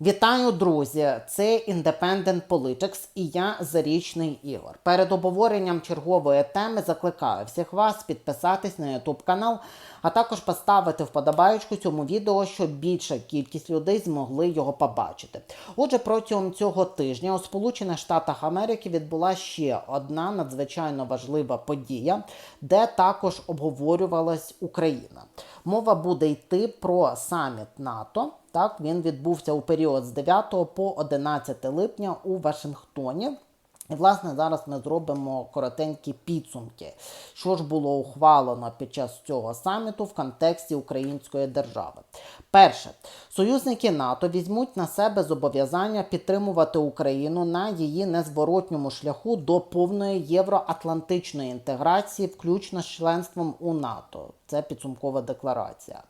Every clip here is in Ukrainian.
Вітаю, друзі! Це Independent Politics і я Зарічний Ігор. Перед обговоренням чергової теми закликаю всіх вас підписатись на YouTube канал, а також поставити вподобаєчку цьому відео, щоб більша кількість людей змогли його побачити. Отже, протягом цього тижня у Сполучених Штатах Америки відбула ще одна надзвичайно важлива подія, де також обговорювалась Україна. Мова буде йти про саміт НАТО. Так, він відбувся у період з 9 по 11 липня у Вашингтоні. І, власне, зараз ми зробимо коротенькі підсумки, що ж було ухвалено під час цього саміту в контексті української держави. Перше, союзники НАТО візьмуть на себе зобов'язання підтримувати Україну на її незворотньому шляху до повної євроатлантичної інтеграції, включно з членством у НАТО. Це підсумкова декларація.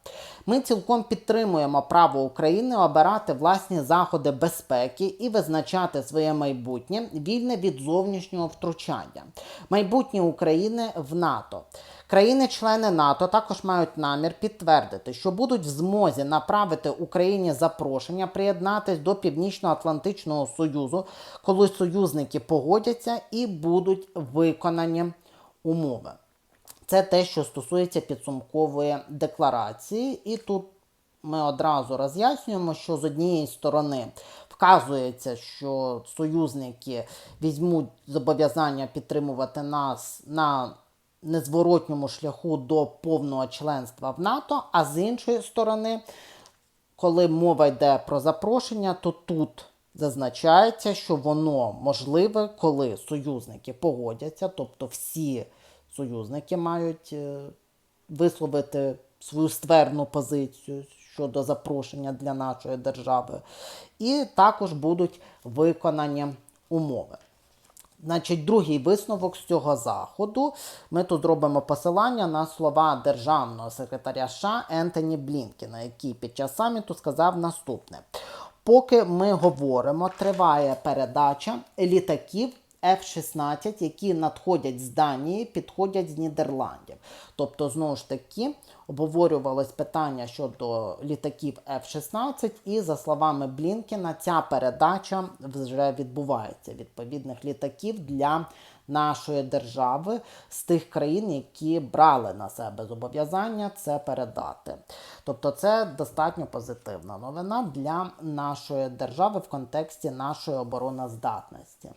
Ми цілком підтримуємо право України обирати власні заходи безпеки і визначати своє майбутнє вільне від зовнішнього втручання. Майбутнє України в НАТО. Країни-члени НАТО також мають намір підтвердити, що будуть в змозі направити Україні запрошення приєднатись до Північно-Атлантичного Союзу, коли союзники погодяться і будуть виконані умови. Це те, що стосується підсумкової декларації, і тут ми одразу роз'яснюємо, що з однієї сторони вказується, що союзники візьмуть зобов'язання підтримувати нас на незворотньому шляху до повного членства в НАТО, а з іншої сторони, коли мова йде про запрошення, то тут зазначається, що воно можливе, коли союзники погодяться, тобто всі союзники мають е, висловити свою ствердну позицію щодо запрошення для нашої держави, і також будуть виконані умови. Значить, другий висновок з цього заходу. Ми тут зробимо посилання на слова державного секретаря США Ентоні Блінкіна, який під час саміту сказав наступне: поки ми говоримо, триває передача літаків. F-16, які надходять з Данії, підходять з Нідерландів. Тобто, знову ж таки, обговорювалось питання щодо літаків F-16, і, за словами Блінкена, ця передача вже відбувається відповідних літаків для нашої держави з тих країн, які брали на себе зобов'язання це передати. Тобто, це достатньо позитивна новина для нашої держави в контексті нашої обороноздатності.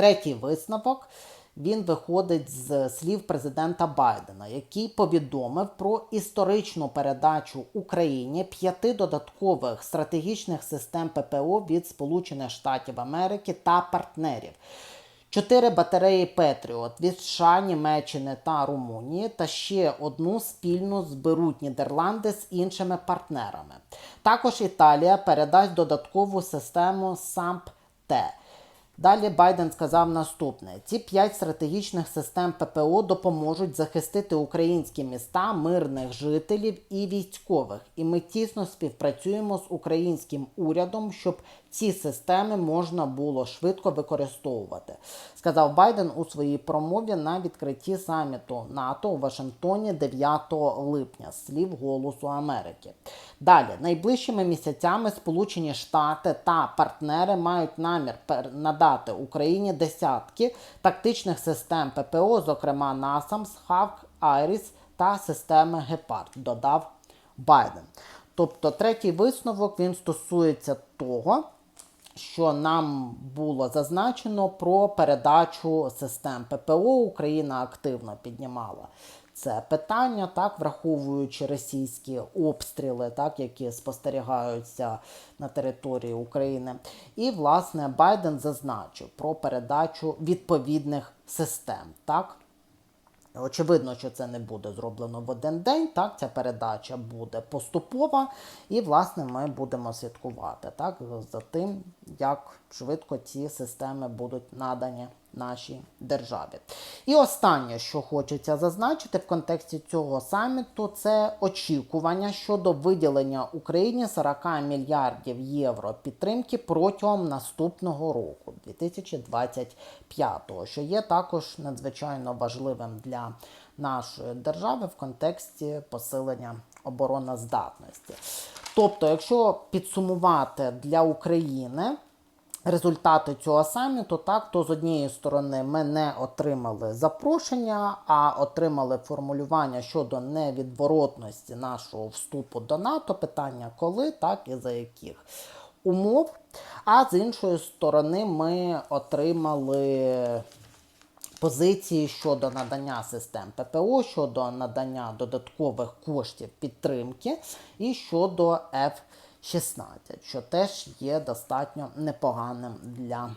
Третій висновок він виходить з слів президента Байдена, який повідомив про історичну передачу Україні п'яти додаткових стратегічних систем ППО від Сполучених Штатів Америки та партнерів. Чотири батареї Петріот від США, Німеччини та Румунії, та ще одну спільну зберуть Нідерланди з іншими партнерами. Також Італія передасть додаткову систему САМП-Т. Далі Байден сказав наступне: ці п'ять стратегічних систем ППО допоможуть захистити українські міста, мирних жителів і військових. І ми тісно співпрацюємо з українським урядом, щоб ці системи можна було швидко використовувати, сказав Байден у своїй промові на відкритті саміту НАТО у Вашингтоні 9 липня, слів Голосу Америки. Далі, найближчими місяцями Сполучені Штати та партнери мають намір надати Україні десятки тактичних систем ППО, зокрема NASAMS, Хавк, Айріс та системи Гепард, додав Байден. Тобто, третій висновок він стосується того що нам було зазначено про передачу систем ППО. Україна активно піднімала це питання, так, враховуючи російські обстріли, так, які спостерігаються на території України. І, власне, Байден зазначив про передачу відповідних систем. так. Очевидно, що це не буде зроблено в один день. Так, ця передача буде поступова, і, власне, ми будемо слідкувати так, за тим, як швидко ці системи будуть надані нашій державі. І останнє, що хочеться зазначити в контексті цього саміту, це очікування щодо виділення Україні 40 мільярдів євро підтримки протягом наступного року, 2025, що є також надзвичайно важливим для нашої держави в контексті посилення обороноздатності. Тобто, якщо підсумувати для України результати цього саміту, так то з однієї сторони ми не отримали запрошення, а отримали формулювання щодо невідворотності нашого вступу до НАТО. Питання коли, так і за яких умов. А з іншої сторони, ми отримали позиції щодо надання систем ППО, щодо надання додаткових коштів підтримки і щодо F-16, що теж є достатньо непоганим для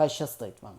هاي الشسطة يتماما